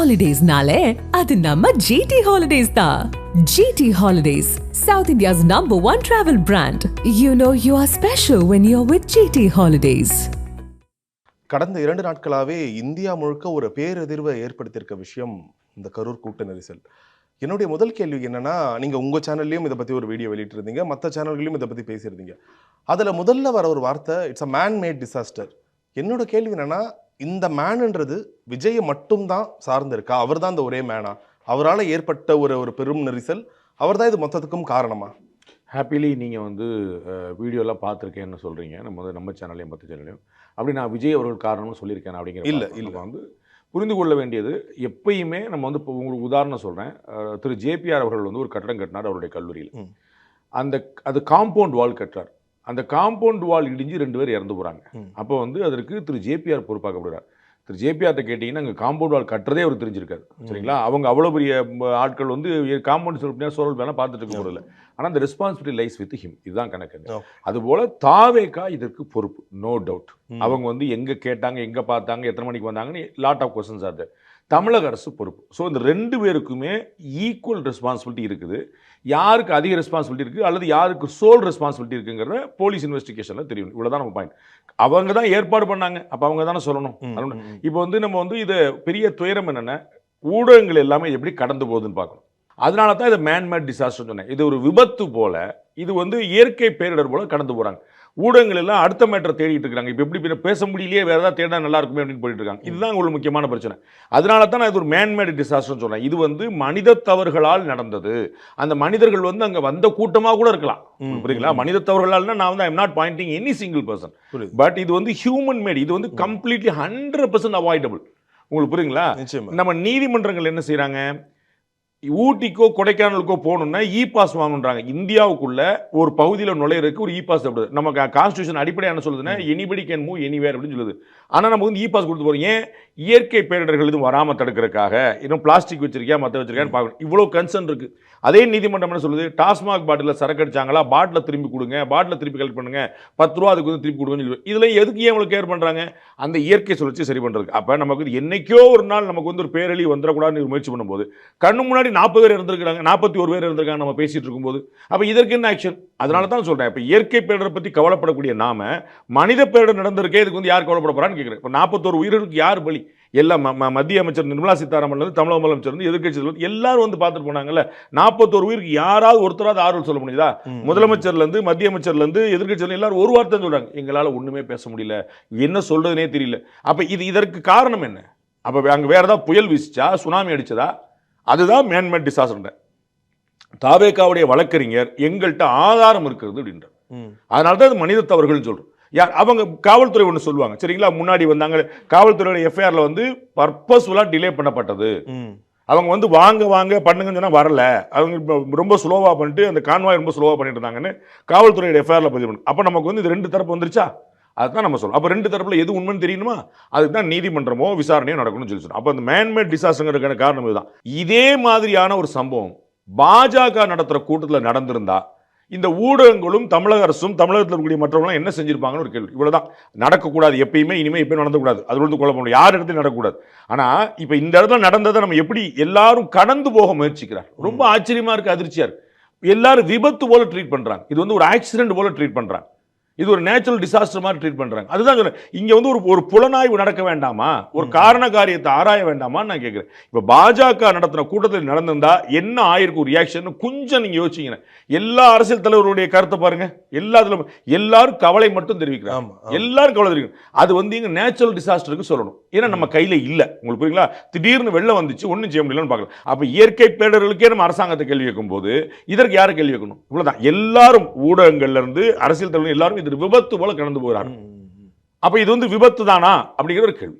ஹாலிடேஸ்னாலே அது நம்ம ஜிடி ஹாலிடேஸ் தான் GT holidays south India's number one travel brand you know you are special when you are with GT holidays கடந்த இரண்டு நாட்களாகவே இந்தியா முழுக்க ஒரு பேரதிர்வை ஏற்படுத்தியிருக்க விஷயம் இந்த கரூர் கூட்ட நெரிசல். என்னுடைய முதல் கேள்வி என்னன்னா நீங்க உங்க சேனல்லையும் இதை பத்தி ஒரு வீடியோ வெளியிட்டிருந்தீங்க மற்ற சேனல்களையும் இதை பத்தி பேசியிருந்தீங்க. அதுல முதல்ல வர ஒரு வார்த்தை it's a man made disaster என்னோட கேள்வி என்னன்னா இந்த மேன்ன்றது விஜயை மட்டும்தான் சார்ந்து இருக்கா அவர் தான் இந்த ஒரே மேனா அவரால் ஏற்பட்ட ஒரு ஒரு பெரும் நெரிசல். அவர் தான் இது மொத்தத்துக்கும் காரணமா? ஹாப்பிலி நீங்கள் வந்து வீடியோலாம் பார்த்துருக்கேன்னு சொல்கிறீங்க நம்ம வந்து நம்ம சேனல்லையும் மற்ற சேனல்லையும் அப்படி நான் விஜய் அவர்கள் காரணம்னு சொல்லியிருக்கேன் அப்படிங்கிற இல்ல, இல்ல. வந்து புரிந்து கொள்ள வேண்டியது எப்பயுமே நம்ம வந்து இப்போ உங்களுக்கு உதாரணம் சொல்கிறேன் திரு ஜேபிஆர் அவர்கள் வந்து ஒரு கட்டடம் கட்டினார் அவருடைய கல்லூரியில். அந்த அது காம்பவுண்ட் வால் கட்டுறார். அந்த காம்பவுண்ட் வால் இடிஞ்சு ரெண்டு பேர் இறந்து போகிறாங்க. அப்போ வந்து அதற்கு திரு ஜேபிஆர் பொறுப்பாக்கப்படுறார். திரு ஜேபிஆர்ட்ட கேட்டிங்கன்னா அங்கே காம்பவுண்ட் வால் கட்டுறதே அவர் தெரிஞ்சிருக்காரு. சரிங்களா? அவங்க அவ்வளோ பெரிய ஆட்கள் வந்து காம்பவுண்ட் சொல்லிட்டு சோழல் வேணால் பார்த்துட்டு இருக்க போகிறதில்ல ஆனால் அந்த ரெஸ்பான்சிபிலிட்டி லைஸ் வித் ஹிம் இதுதான் கணக்கு. அதுபோல தாவேக்கா இதற்கு பொறுப்பு. No doubt. அவங்க வந்து எங்க கேட்டாங்க எங்க பார்த்தாங்க எத்தனை மணிக்கு வந்தாங்கன்னு லாட் ஆஃப் கொஸ்டின்ஸ் ஆர் தமிழக அரசு பொறுப்பு. ஸோ இந்த ரெண்டு பேருக்குமே ஈக்குவல் ரெஸ்பான்சிபிலிட்டி இருக்குது. யாருக்கு அதிக ரெஸ்பான்சிபிலிட்டி இருக்குது அல்லது யாருக்கு சோல் ரெஸ்பான்சிபிலிட்டி இருக்குங்கிறத போலீஸ் இன்வெஸ்டிகேஷனில் தெரியும் இவ்வளோதான் நம்ம பாயிண்ட் அவங்க தான் ஏற்பாடு பண்ணாங்க. அப்போ அவங்க தானே சொல்லணும். இப்போ வந்து நம்ம வந்து இது பெரிய துயரம் என்னென்ன ஊடகங்கள் எல்லாமே எப்படி கடந்து போகுதுன்னு பார்க்கணும். அதனால தான் இதை மேன்மேட் டிசாஸ்டர் சொன்னேன். இது ஒரு விபத்து போல இது வந்து இயற்கை பேரிடர் போல கடந்து போறாங்க. ஊடகங்கள் எல்லாம் அடுத்த மேட்டரை தேடிட்டு இருக்காங்க. இப்போ எப்படி பேச முடியலையே வேற ஏதாவது தேடினா நல்லா இருக்குமே அப்படின்னு போயிட்டு இருக்காங்க. இதுதான் உங்களுக்கு முக்கியமான பிரச்சனை. அதனால தான் நான் இது ஒரு மேன்மேட் டிசாஸ்டர் சொன்னேன் இது வந்து மனித தவறுகளால் நடந்தது. அந்த மனிதர்கள் வந்து அங்க வந்த கூட்டமாக கூட இருக்கலாம். புரியுங்களா. மனித தவறுகளால்னா நான் வந்து I'm not pointing any single person but இது வந்து ஹியூமன் மேட் இது வந்து கம்ப்ளீட்லி ஹண்ட்ரட் பர்சன்ட் அவாய்டபுள் உங்களுக்கு புரியுங்களா நம்ம நீதிமன்றங்கள் என்ன செய்றாங்க? ஊட்டிக்கோ கொடைக்கானலுக்கோ போகணும்னா இ பாஸ் வாங்கணுன்றாங்க இந்தியாவுக்குள்ள ஒரு பகுதியில் நுழையிறதுக்கு ஒரு இ பாஸ் தேவைப்படுது நம்ம கான்ஸ்டியூஷன் அடிப்படை என்ன சொல்லுதுன்னா எனிபடி கேன் மூவ் எனிவேர் அப்படின்னு சொல்லுது. ஆனால் நம்ம வந்து இ பாஸ் கொடுத்து போறோம். ஏன்? இயற்கை பேரிடர்கள் எதுவும் வராமல் தடுக்கிறதுக்காக. இன்னும் பிளாஸ்டிக் வச்சிருக்கியா மற்ற வச்சிருக்கியான்னு பார்க்கணும். இவ்வளோ கன்சர்ன் இருக்கு. அதே நீதிமன்றம் என்ன சொல்லுது? டாஸ்மாக் பாட்டில் சரக்கு அடிச்சாங்களா? பாட்டில் திரும்பி கொடுங்க. பாட்டில் திருப்பி கலெக்ட் பண்ணுங்க. பத்து ரூபா அதுக்கு வந்து திருப்பி கொடுங்கன்னு சொல்லி. இதில் எதுக்கு ஏன் இவ்வளோ கேர் பண்ணுறாங்க அந்த இயற்கை சுழற்சி சரி பண்ணுறதுக்கு அப்போ நமக்கு என்னைக்கோ ஒரு நாள் நமக்கு வந்து ஒரு பேரழி வந்துடக்கூடாதுன்னு முயற்சி பண்ணும்போது கண்ணு முன்னாடி நாற்பது பேர் இருந்திருக்காங்க நாற்பத்தி ஒரு பேர் இருந்திருக்காங்க நம்ம பேசிட்டு இருக்கும்போது அப்போ இதற்கு என்ன ஆக்ஷன் அதனால தான் சொல்கிறேன் இப்போ இயற்கை பேரிடரை பற்றி கவலைப்படக்கூடிய நாம மனித பேரிடர் நடந்திருக்கே இதுக்கு வந்து யார் கவலைப்பட போறான்னு கேட்குறேன் இப்போ நாற்பத்தோரு உயிர்களுக்கு யார் பலி? எல்லாம் மத்திய அமைச்சர் நிர்மலா சீதாராமன் இருந்து தமிழக முதலமைச்சர் தலைவர் எல்லாரும் வந்து பார்த்துட்டு போனாங்கல்ல நாற்பத்தோரு உயிருக்கு யாராவது ஒருத்தராவது ஆறுதல் சொல்ல முடியுதா? ம், முதலமைச்சர்ல இருந்து மத்திய அமைச்சர்ல இருந்து எதிர்க்கட்சியில எல்லாரும் ஒரு வார்த்தை சொல்றாங்க. எங்களால ஒண்ணுமே பேச முடியல. என்ன சொல்றதுனே தெரியல. அப்ப இது இதற்கு காரணம் என்ன? அப்ப அங்க வேற ஏதாவது புயல் வீசிச்சா சுனாமி அடிச்சதா? அதுதான் மேன்மேட் டிசாஸ்டர் தாவேக்காவுடைய வழக்கறிஞர் எங்கள்கிட்ட ஆதாரம் இருக்கிறது அப்படின்றார். அதனால தான் இது மனித தவறுகள்னு சொல்றோம். யார்? அவங்க காவல்துறை ஒன்று சொல்லுவாங்க. சரிங்களா? முன்னாடி வந்தாங்க காவல்துறையோட எஃப்ஐஆர்ல வந்து பர்பஸ்ஃபுல்லாக டிலே பண்ணப்பட்டது. அவங்க வந்து வாங்க வாங்க பண்ணுங்கன்னு சொன்னா வரல. அவங்க ரொம்ப ஸ்லோவாக பண்ணிட்டு அந்த கான்வாய் ரொம்ப ஸ்லோவாக பண்ணிட்டு இருந்தாங்கன்னு காவல்துறையோட எஃப்ஐஆர்ல பதிவு பண்ணு. அப்போ நமக்கு வந்து இது ரெண்டு தரப்பு வந்துருச்சா? அதுதான் நம்ம சொல்றோம் அப்போ ரெண்டு தரப்புல எது உண்மைன்னு தெரியணுமா? அதுக்கு தான் நீதிமன்றமோ விசாரணையோ நடக்கணும்னு சொல்லி சொல்றோம் அப்போ அந்த மேன்மேட் டிசாஸ்டருக்கான காரணம் இதுதான். இதே மாதிரியான ஒரு சம்பவம் பாஜக நடத்துற கூட்டத்தில் நடந்திருந்தா இந்த ஊடகங்களும் தமிழக அரசும் தமிழகத்தில் இருக்கக்கூடிய மற்றவங்களும் என்ன செஞ்சிருப்பாங்கன்னு ஒரு கேள்வி. இவ்வளவுதான். நடக்கக்கூடாது எப்பயுமே இனிமே எப்பயும் நடந்தக்கூடாது. அது வந்து குழப்பம் இல்லை. யார் இடத்துலையும் நடக்கக்கூடாது? ஆனா இப்போ இந்த இடத்துல நடந்ததை நம்ம எப்படி எல்லாரும் கடந்து போக முயற்சிக்கிறார்? ரொம்ப ஆச்சரியமா இருக்கு அதிர்ச்சியா இருக்கு. எல்லாரும் விபத்து போல ட்ரீட் பண்றாங்க. இது வந்து ஒரு ஆக்சிடென்ட் போல ட்ரீட் பண்றாங்க. இது ஒரு நேச்சுரல் டிசாஸ்டர் மாதிரி ட்ரீட் பண்றாங்க. அதுதான் சொல்றேன். இங்க வந்து ஒரு ஒரு புலனாய்வு நடக்க வேண்டாமா? ஒரு காரண காரியத்தை ஆராய வேண்டாமான்னு நான் கேட்கிறேன். இப்ப பாஜக நடத்தின கூட்டத்தில் நடந்திருந்தா என்ன ஆயிருக்கும் ரியாக்ஷன் கொஞ்சம் நீங்க யோசிச்சீங்க எல்லா அரசியல் தலைவருடைய கருத்தை பாருங்க. எல்லாத்துல எல்லாரும் கவலை மட்டும் தெரிவிக்கிறாங்க. எல்லாரும் கவலை தெரிவிக்கணும் அது வந்து இங்க நேச்சுரல் டிசாஸ்டருக்கு சொல்லணும். ஏன்னா நம்ம கையில இல்ல. உங்களுக்கு புரியுங்களா? திடீர்னு வெள்ளம் வந்துச்சு ஒண்ணும் செய்ய முடியலன்னு பார்க்கலாம். அப்ப இயற்கை பேரிடர்களுக்கே நம்ம அரசாங்கத்தை கேள்வி கேட்கும் போது இதற்கு யாரை கேள்வி கேட்கணும்? இவ்வளவுதான். எல்லாரும் ஊடகங்கள்ல இருந்து அரசியல் தலைவர் எல்லாரும் இது விபத்து போல கடந்து ம். அப்ப இது வந்து விபத்து தானா அப்படிங்கிற ஒரு கேள்வி.